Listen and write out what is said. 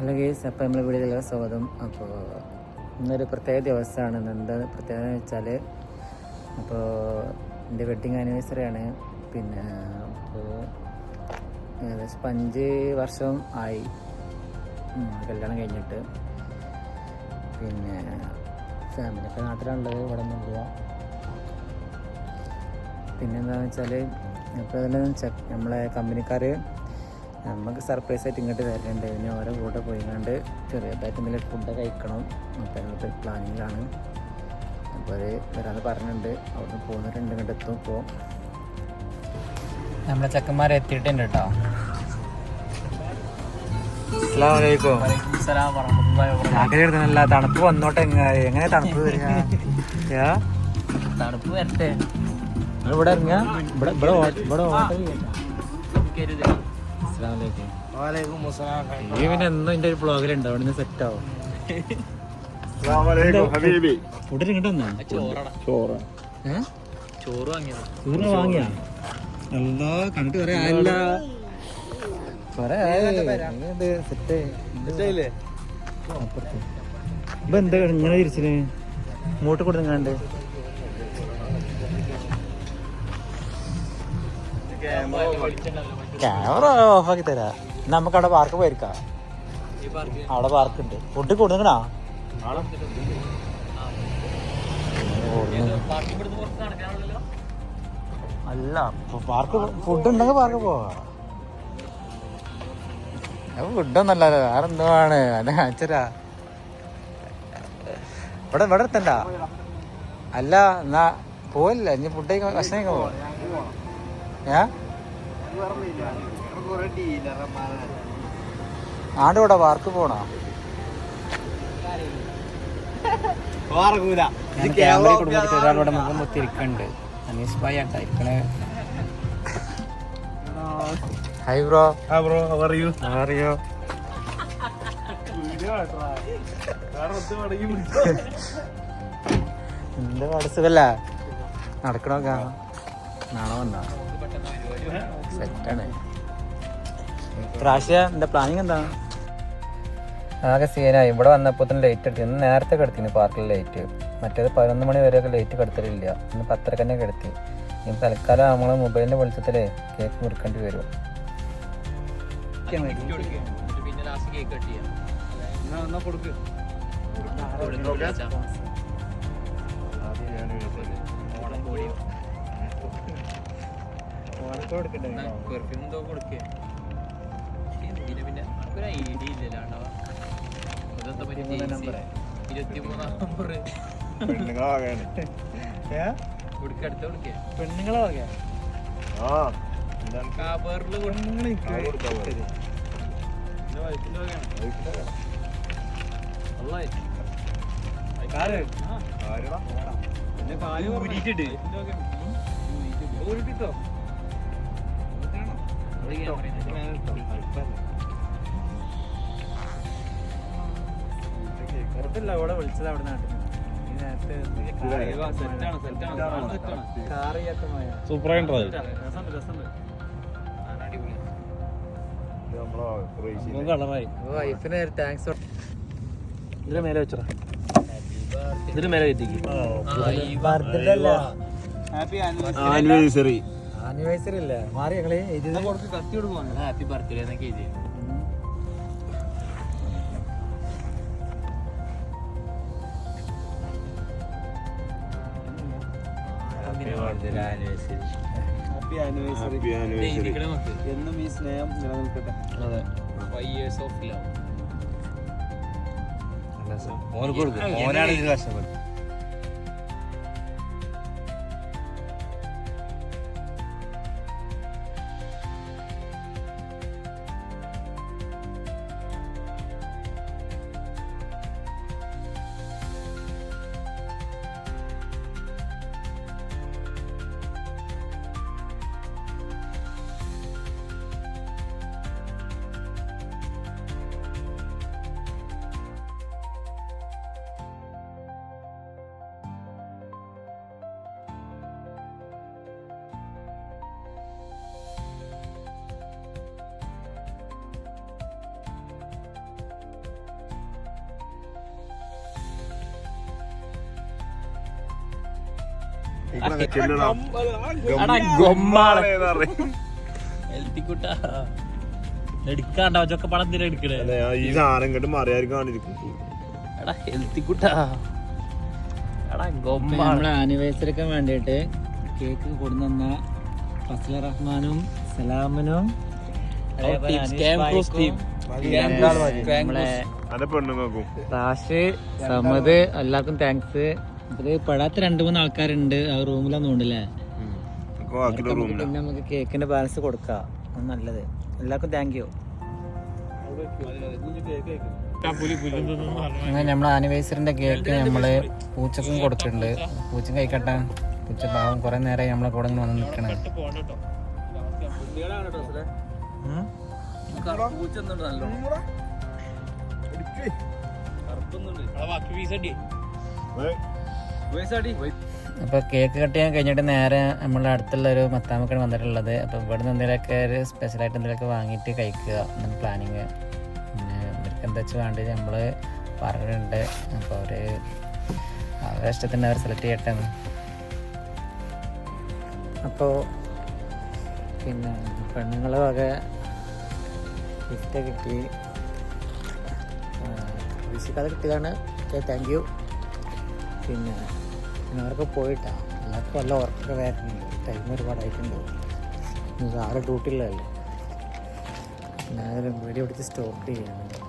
Hello guys അപ്പോൾ നമ്മൾ വീഡിയോയിലേക്ക് സ്വാഗതം. അപ്പോൾ ഇന്നൊരു പ്രത്യേക ദിവസമാണ്. എന്താ പ്രത്യേകത എന്ന് വെച്ചാൽ അപ്പോൾ എന്റെ വെഡ്ഡിങ് ആനിവേഴ്സറി ആണ്. പിന്നെ അപ്പോൾ ഏകദേശം അഞ്ച് വർഷം ആയി. കല്യാണം കഴിഞ്ഞിട്ട്. പിന്നെ ഫാമിലിയൊക്കെ നാട്ടിലാണുള്ളത്. ഇവിടെ ഒന്നുമില്ല പിന്നെന്താണെന്ന് വെച്ചാൽ ഇപ്പോൾ അതിൽ നമ്മളെ കമ്പനിക്കാർ നമുക്ക് സർപ്രൈസ് ആയിട്ട് ഇങ്ങോട്ട് തരുന്നുണ്ട് പിന്നെ ഓരോ കൂടെ പോയിങ്ങാണ്ട് ചെറിയതായിട്ട് എന്തെങ്കിലും ഫുഡ് കഴിക്കണം. അപ്പോൾ അതിനകത്ത് പ്ലാനിങ്ങിലാണ് അപ്പോൾ അത് വരാന്ന് പറഞ്ഞിട്ടുണ്ട്. അവിടെ നിന്ന് പോകുന്നവരുണ്ട് ഇങ്ങോട്ട് എത്തും ഇപ്പോൾ നമ്മളെ ചക്കന്മാരെ എത്തിയിട്ടുണ്ട് കേട്ടോ. തണുപ്പ് വന്നോട്ടെ എങ്ങ- എങ്ങനെ തണുപ്പ് വരിക? തണുപ്പ് വരട്ടെ. ഇവിടെ ഇറങ്ങുക. ഇവിടെ ഇവിടെ ഇവിടെ ഹോട്ടൽ എന്നും എന്റെ ഒരു ബ്ലോഗിലുണ്ട് അവിടെ നിന്ന് സെറ്റ് ആവും ഫുഡ് ചോറ് ചോറ് വാങ്ങിയാ എന്തോ കണ്ടിട്ട് കൊറേ ആയല്ല കൊറേ സെറ്റ് ഇപ്പൊ എന്താ ഇങ്ങനെ തിരിച്ചിന് ഇങ്ങോട്ട് കൊടുങ്ങാണ്ട് ക്യാമറ ഓഫാക്കി തരാ. നമുക്ക് അവിടെ പാർക്ക് പോയിരിക്കാം. അവിടെ പാർക്ക് ഉണ്ട്. ഫുഡ് കൊടുക്കണാ? അല്ല പാർക്ക് ഫുഡ് ഉണ്ടെങ്കിൽ പാർക്ക് പോവാ. ഫുഡൊന്നല്ല വേറെ എന്തുവാണ് എന്നെ കാണിച്ചരാ ഇവിടെ ഇവിടെ എത്തണ്ട അല്ല എന്നാ പോവല്ല? ഇനി ഫുഡ് കഴിക്കാൻ ഭക്ഷണം കഴിക്കാൻ പോവാ? ഏ? ആണ്ട് വാർക്ക് പാർക്ക് പോണോ? നടക്കണോ ക്യാമറ ഒരാളോടെ മുഖം പൊത്തിരിക്കണ്ട് അനീസ് ഭായി ആട്ടായിരിക്കണേ ഹായ് ബ്രോ അറിയോ എന്റെ വാട്സപ്പല്ല നടക്കണോക്കാ നാളെ വന്നാ? സെറ്റാണ്. പ്രാവശ്യ എന്റെ പ്ലാനിങ് എന്താ? ആകെ സീനായി ഇവിടെ വന്നപ്പോൾ തന്നെ ലേറ്റ് എടുത്തു ഇന്ന് നേരത്തെ കിടത്തിന് പാർക്കിൽ ലൈറ്റ് മറ്റേത് പതിനൊന്ന് മണി വരെയൊക്കെ ലൈറ്റ് കിടത്തലില്ല. ഇന്ന് പത്തരക്ക് തന്നെ കിടത്തി. ഇനി തൽക്കാലം നമ്മളെ മൊബൈലിന്റെ വെളിച്ചത്തിലേ കേക്ക് മുറിക്കേണ്ടി വരും. കൊടുക്കുക പെർഫ്യൂം എന്തോ കൊടുക്കേ എന്തിനാ പിന്നെ നമുക്കൊരു ഐഡിയ ഇല്ലല്ലോ ഇതെന്താ പറ്റി ഇരുപത്തിമൂന്നാം നമ്പർ കൊടുക്ക അടുത്ത കൊടുക്കേ പെണ്ണുങ്ങളെ വകയാ കാബറിൽ വെറുതല്ല അവിടെ വിളിച്ചത് അവിടെ നാട്ടിൽ ഈ നേരത്തെ വൈഫിന് താങ്ക്സ് ഇതിന് മേലെ വെച്ചോ. ഇതിന് മേലെ ബർത്ത്ഡേ അല്ല? ആനിവേഴ്സറി ആനിവേഴ്സറി അല്ല? മാറി ഞങ്ങൾ കത്തി കൊടുക്കുവാണ് ഹാപ്പി ബർത്ത്ഡേ എന്നൊക്കെ എഴുതി. ഹാപ്പി ആനിവേഴ്സറി എന്നും ഈ സ്നേഹം നിലനിൽക്കട്ടെ. അതെ. ഫൈവ് ഇയേഴ്സ് ഓഫ് ലവ് ഓനാണ് ഇതിന് കഷ്ടപ്പെട്ടത് എടുക്കാണ്ടോ ചൊക്കെ എന്തിനാ എടുക്കണേ? ഈ സാധനം ഇങ്ങോട്ട് മറിയായിരിക്കും കാണിരിക്കും. എടാ ഹെൽത്തിക്കുട്ടാ എടാ നമ്മളെ ആനിവേഴ്സറിക്ക് വേണ്ടിയിട്ട് കേക്ക് കൊടുന്ന ഫസല റഹ്മാനും സലാമിനും പെണ്ണുങ്ങൾക്കും. റാഷ് സമത് എല്ലാവർക്കും താങ്ക്സ് ഇത് പെടാത്ത രണ്ട് മൂന്ന് ആൾക്കാരുണ്ട്. ആ റൂമിലൊന്നും റൂമിലാണ് പിന്നെ നമുക്ക് കേക്കിന്റെ ബാലൻസ് കൊടുക്കാം. അത് നല്ലത്. എല്ലാവർക്കും താങ്ക് യു അങ്ങനെ നമ്മളെ ആനിവേഴ്സറിന്റെ കേക്ക് നമ്മൾ പൂച്ചക്കും കൊടുത്തിട്ടുണ്ട്. പൂച്ച കഴിക്കട്ടെ. പൂച്ച പാവം കുറെ നേരമായി നമ്മളെ കൂടെ വന്ന് നിൽക്കണേ അപ്പൊ കേക്ക് കട്ട് ചെയ്യാൻ കഴിഞ്ഞിട്ട് നേരെ നമ്മളെ അടുത്തുള്ള ഒരു മത്താമക്കാണ് വന്നിട്ടുള്ളത്. അപ്പൊ നിന്ന് എന്തെങ്കിലുമൊക്കെ ഒരു സ്പെഷ്യലായിട്ട് എന്തെങ്കിലുമൊക്കെ വാങ്ങിയിട്ട് കഴിക്കുക. എന്നാണ് പ്ലാനിങ് പിന്നെ ഇവർക്ക് എന്താ വെച്ചാൽ വേണ്ടത്? നമ്മൾ പറഞ്ഞിട്ടുണ്ട്. അപ്പോൾ അവർ അവരുടെ ഇഷ്ടത്തിന് അവർ സെലക്ട് ചെയ്യട്ടെ. അപ്പോൾ പിന്നെ പെണ്ണുങ്ങളെ വക ഗിഫ്റ്റ് കിട്ടി. വിസിക്കാതെ കിട്ടിയതാണ്. ഓക്കെ താങ്ക് യു പിന്നെ പിന്നെ അവരൊക്കെ പോയിട്ടാ. എല്ലാവർക്കും നല്ല ഉറക്കൊക്കെ വരുന്നുണ്ട്. ടൈം ഒരുപാടായിട്ടുണ്ട്. സാറ് ഡ്യൂട്ടിയിലല്ലേ ഞാനൊരു വീഡിയോ പിടിച്ച് സ്റ്റോപ്പ് ചെയ്യാണ്.